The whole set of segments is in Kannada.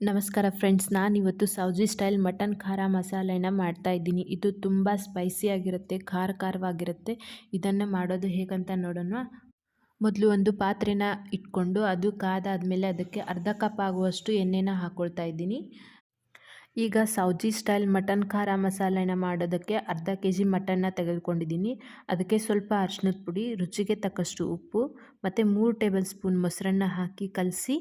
ನಮಸ್ಕಾರ ಫ್ರೆಂಡ್ಸ್ ನಾನು ಇವತ್ತು ಸೌಜಿ ಸ್ಟೈಲ್ ಮಟನ್ ಖಾರ ಮಸಾಲೆನ ಮಾಡ್ತಾ ಇದ್ದೀನಿ. ಇದು ತುಂಬ ಸ್ಪೈಸಿಯಾಗಿರುತ್ತೆ ಖಾರ ಖಾರವಾಗಿರುತ್ತೆ. ಇದನ್ನು ಮಾಡೋದು ಹೇಗಂತ ನೋಡೋಣ. ಮೊದಲು ಒಂದು ಪಾತ್ರೆನ ಇಟ್ಕೊಂಡು ಅದು ಕಾದಾದಮೇಲೆ ಅದಕ್ಕೆ ಅರ್ಧ ಕಪ್ ಆಗುವಷ್ಟು ಎಣ್ಣೆನ ಹಾಕ್ಕೊಳ್ತಾ ಇದ್ದೀನಿ. ಈಗ ಸೌಜಿ ಸ್ಟೈಲ್ ಮಟನ್ ಖಾರ ಮಸಾಲೆನ ಮಾಡೋದಕ್ಕೆ ಅರ್ಧ ಕೆ ಜಿ ಮಟನ್ನ ತೆಗೆದುಕೊಂಡಿದ್ದೀನಿ. ಅದಕ್ಕೆ ಸ್ವಲ್ಪ ಅರ್ಶಿನದ ಪುಡಿ, ರುಚಿಗೆ ತಕ್ಕಷ್ಟು ಉಪ್ಪು, ಮತ್ತು ಮೂರು ಟೇಬಲ್ ಸ್ಪೂನ್ ಮೊಸರನ್ನ ಹಾಕಿ ಕಲಸಿ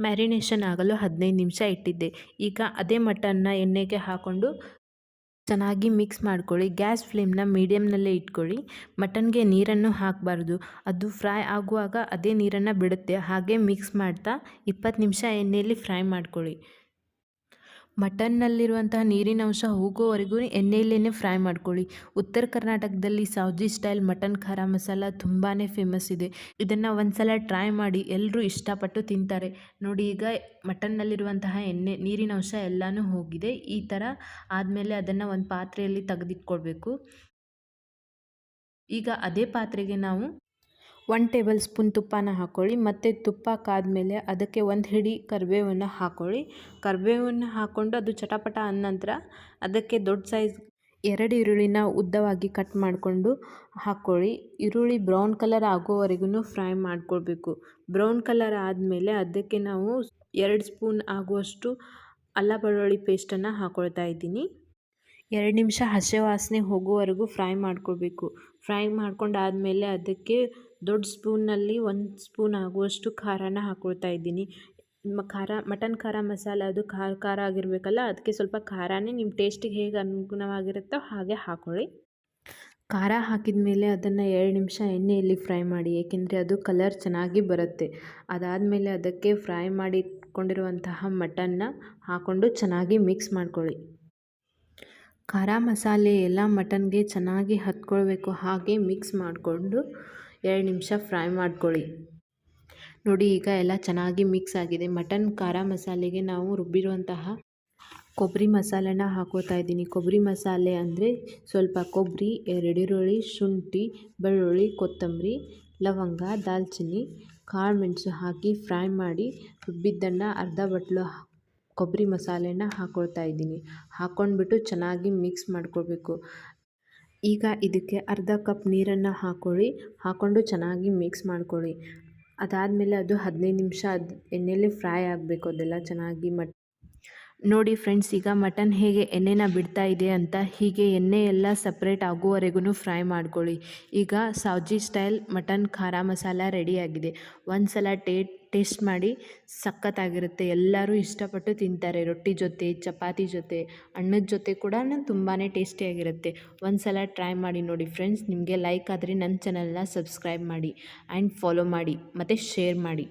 ಮ್ಯಾರಿನೇಷನ್ ಆಗಲು ಹದಿನೈದು ನಿಮಿಷ ಇಟ್ಟಿದ್ದೆ. ಈಗ ಅದೇ ಮಟನ್ನ ಎಣ್ಣೆಗೆ ಹಾಕ್ಕೊಂಡು ಚೆನ್ನಾಗಿ ಮಿಕ್ಸ್ ಮಾಡ್ಕೊಳ್ಳಿ. ಗ್ಯಾಸ್ ಫ್ಲೇಮ್ನ ಮೀಡಿಯಮ್ನಲ್ಲೇ ಇಟ್ಕೊಳ್ಳಿ. ಮಟನ್ಗೆ ನೀರನ್ನು ಹಾಕಬಾರ್ದು. ಅದು ಫ್ರೈ ಆಗುವಾಗ ಅದೇ ನೀರನ್ನು ಬಿಡುತ್ತೆ. ಹಾಗೆ ಮಿಕ್ಸ್ ಮಾಡ್ತಾ ಇಪ್ಪತ್ತು ನಿಮಿಷ ಎಣ್ಣೆಯಲ್ಲಿ ಫ್ರೈ ಮಾಡ್ಕೊಳ್ಳಿ. ಮಟನ್ನಲ್ಲಿರುವಂತಹ ನೀರಿನ ಅಂಶ ಹೋಗೋವರೆಗೂ ಎಣ್ಣೆಯಲ್ಲೇ ಫ್ರೈ ಮಾಡ್ಕೊಳ್ಳಿ. ಉತ್ತರ ಕರ್ನಾಟಕದಲ್ಲಿ ಸೌಜಿ ಸ್ಟೈಲ್ ಮಟನ್ ಖಾರ ಮಸಾಲ ತುಂಬಾ ಫೇಮಸ್ ಇದೆ. ಇದನ್ನು ಒಂದ್ಸಲ ಟ್ರೈ ಮಾಡಿ ಎಲ್ಲರೂ ಇಷ್ಟಪಟ್ಟು ತಿಂತಾರೆ. ನೋಡಿ, ಈಗ ಮಟನ್ನಲ್ಲಿರುವಂತಹ ಎಣ್ಣೆ, ನೀರಿನ ಅಂಶ ಎಲ್ಲನೂ ಹೋಗಿದೆ. ಈ ಥರ ಆದಮೇಲೆ ಅದನ್ನು ಒಂದು ಪಾತ್ರೆಯಲ್ಲಿ ತೆಗೆದಿಟ್ಕೊಳ್ಬೇಕು. ಈಗ ಅದೇ ಪಾತ್ರೆಗೆ ನಾವು ಒನ್ ಟೇಬಲ್ ಸ್ಪೂನ್ ತುಪ್ಪನ ಹಾಕ್ಕೊಳ್ಳಿ ಮತ್ತು ತುಪ್ಪ ಕಾದ್ಮೇಲೆ ಅದಕ್ಕೆ ಒಂದು ಹಿಡಿ ಕರಿಬೇವನ್ನು ಹಾಕ್ಕೊಳ್ಳಿ ಕರಿಬೇವನ್ನು ಹಾಕ್ಕೊಂಡು ಅದು ಚಟಪಟ ಅಂದ ನಂತರ ಅದಕ್ಕೆ ದೊಡ್ಡ ಸೈಜ್ ಎರಡು ಈರುಳ್ಳಿನ ಉದ್ದವಾಗಿ ಕಟ್ ಮಾಡಿಕೊಂಡು ಹಾಕ್ಕೊಳ್ಳಿ ಈರುಳ್ಳಿ ಬ್ರೌನ್ ಕಲರ್ ಆಗೋವರೆಗೂ ಫ್ರೈ ಮಾಡ್ಕೊಳ್ಬೇಕು. ಬ್ರೌನ್ ಕಲರ್ ಆದಮೇಲೆ ಅದಕ್ಕೆ ನಾವು ಎರಡು ಸ್ಪೂನ್ ಆಗುವಷ್ಟು ಅಲ್ಲ ಬೆಳ್ಳುಳ್ಳಿ ಪೇಸ್ಟನ್ನು ಹಾಕ್ಕೊಳ್ತಾ ಇದ್ದೀನಿ. ಎರಡು ನಿಮಿಷ ಹಸಿ ವಾಸನೆ ಹೋಗುವವರೆಗೂ ಫ್ರೈ ಮಾಡ್ಕೊಳ್ಬೇಕು. ಫ್ರೈ ಮಾಡ್ಕೊಂಡಾದಮೇಲೆ ಅದಕ್ಕೆ ದೊಡ್ಡ ಸ್ಪೂನಲ್ಲಿ ಒಂದು ಸ್ಪೂನ್ ಆಗುವಷ್ಟು ಖಾರನ ಹಾಕ್ಕೊಳ್ತಾ ಇದ್ದೀನಿ. ಖಾರ, ಮಟನ್ ಖಾರ ಮಸಾಲ ಅದು ಖಾರ ಖಾರ ಆಗಿರಬೇಕಲ್ಲ, ಅದಕ್ಕೆ ಸ್ವಲ್ಪ ಖಾರನೇ ನಿಮ್ಮ ಟೇಸ್ಟಿಗೆ ಹೇಗೆ ಅನುಗುಣವಾಗಿರುತ್ತೋ ಹಾಗೆ ಹಾಕ್ಕೊಳ್ಳಿ ಖಾರ ಹಾಕಿದ ಮೇಲೆ ಅದನ್ನು ಎರಡು ನಿಮಿಷ ಎಣ್ಣೆಯಲ್ಲಿ ಫ್ರೈ ಮಾಡಿ, ಏಕೆಂದರೆ ಅದು ಕಲರ್ ಚೆನ್ನಾಗಿ ಬರುತ್ತೆ. ಅದಾದಮೇಲೆ ಅದಕ್ಕೆ ಫ್ರೈ ಮಾಡಿ ಇಟ್ಕೊಂಡಿರುವಂತಹ ಮಟನ್ನ ಹಾಕ್ಕೊಂಡು ಚೆನ್ನಾಗಿ ಮಿಕ್ಸ್ ಮಾಡ್ಕೊಳ್ಳಿ. ಖಾರ ಮಸಾಲೆ ಎಲ್ಲ ಮಟನ್ಗೆ ಚೆನ್ನಾಗಿ ಹತ್ಕೊಳ್ಬೇಕು, ಹಾಗೆ ಮಿಕ್ಸ್ ಮಾಡಿಕೊಂಡು ಎರಡು ನಿಮಿಷ ಫ್ರೈ ಮಾಡ್ಕೊಳ್ಳಿ. ನೋಡಿ, ಈಗ ಎಲ್ಲ ಚೆನ್ನಾಗಿ ಮಿಕ್ಸ್ ಆಗಿದೆ. ಮಟನ್, ಖಾರ ಮಸಾಲೆಗೆ ನಾವು ರುಬ್ಬಿರುವಂತಹ ಕೊಬ್ಬರಿ ಮಸಾಲೆನ ಹಾಕೋತಾ ಇದ್ದೀನಿ. ಕೊಬ್ಬರಿ ಮಸಾಲೆ ಅಂದರೆ ಸ್ವಲ್ಪ ಕೊಬ್ಬರಿ, ಎರಡಿರುಳ್ಳಿ, ಶುಂಠಿ, ಬೆಳ್ಳುಳ್ಳಿ, ಕೊತ್ತಂಬರಿ, ಲವಂಗ, ದಾಲ್ಚಿನ್ನಿ ಕಾಳು ಮೆಣಸು ಹಾಕಿ ಫ್ರೈ ಮಾಡಿ ರುಬ್ಬಿದ್ದನ್ನು ಅರ್ಧ ಬಟ್ಲು ಕೊಬ್ಬರಿ ಮಸಾಲೆನ ಹಾಕೊಳ್ತಾ ಇದ್ದೀನಿ. ಹಾಕ್ಕೊಂಡ್ಬಿಟ್ಟು ಚೆನ್ನಾಗಿ ಮಿಕ್ಸ್ ಮಾಡ್ಕೊಳ್ಬೇಕು. ಈಗ ಇದಕ್ಕೆ ಅರ್ಧ ಕಪ್ ನೀರನ್ನು ಹಾಕ್ಕೊಳ್ಳಿ ಹಾಕ್ಕೊಂಡು ಚೆನ್ನಾಗಿ ಮಿಕ್ಸ್ ಮಾಡ್ಕೊಳ್ಳಿ. ಅದಾದಮೇಲೆ ಅದು ಹದಿನೈದು ನಿಮಿಷ ಅದು ಎಣ್ಣೆಯಲ್ಲಿ ಫ್ರೈ ಆಗಬೇಕು ಅದೆಲ್ಲ ಚೆನ್ನಾಗಿ ಮಟ್ ನೋಡಿ ಫ್ರೆಂಡ್ಸ್, ಈಗ ಮಟನ್ ಹೇಗೆ ಎಣ್ಣೆನ ಬಿಡ್ತಾ ಇದೆ ಅಂತ ಹೀಗೆ ಎಣ್ಣೆ ಎಲ್ಲ ಸಪ್ರೇಟ್ ಆಗುವವರೆಗೂ ಫ್ರೈ ಮಾಡ್ಕೊಳ್ಳಿ. ಈಗ ಸೌಜಿ ಸ್ಟೈಲ್ ಮಟನ್ ಖಾರ ಮಸಾಲ ರೆಡಿಯಾಗಿದೆ ಒಂದು ಸಲ ಟೇ, ಟೇಸ್ಟ್ ಮಾಡಿ ಸಖತ್ತಾಗಿರುತ್ತೆ. ಎಲ್ಲರೂ ಇಷ್ಟಪಟ್ಟು ತಿಂತಾರೆ. ರೊಟ್ಟಿ ಜೊತೆ, ಚಪಾತಿ ಜೊತೆ ಅನ್ನದ ಜೊತೆ ಕೂಡ ತುಂಬಾ ಟೇಸ್ಟಿಯಾಗಿರುತ್ತೆ. ಒಂದು ಸಲ ಟ್ರೈ ಮಾಡಿ ನೋಡಿ ಫ್ರೆಂಡ್ಸ್. ನಿಮಗೆ ಲೈಕ್ ಆದರೆ ನನ್ನ ಚಾನಲ್ನ ಸಬ್ಸ್ಕ್ರೈಬ್ ಮಾಡಿ ಆ್ಯಂಡ್ ಫಾಲೋ ಮಾಡಿ. ಮತ್ತು ಶೇರ್ ಮಾಡಿ.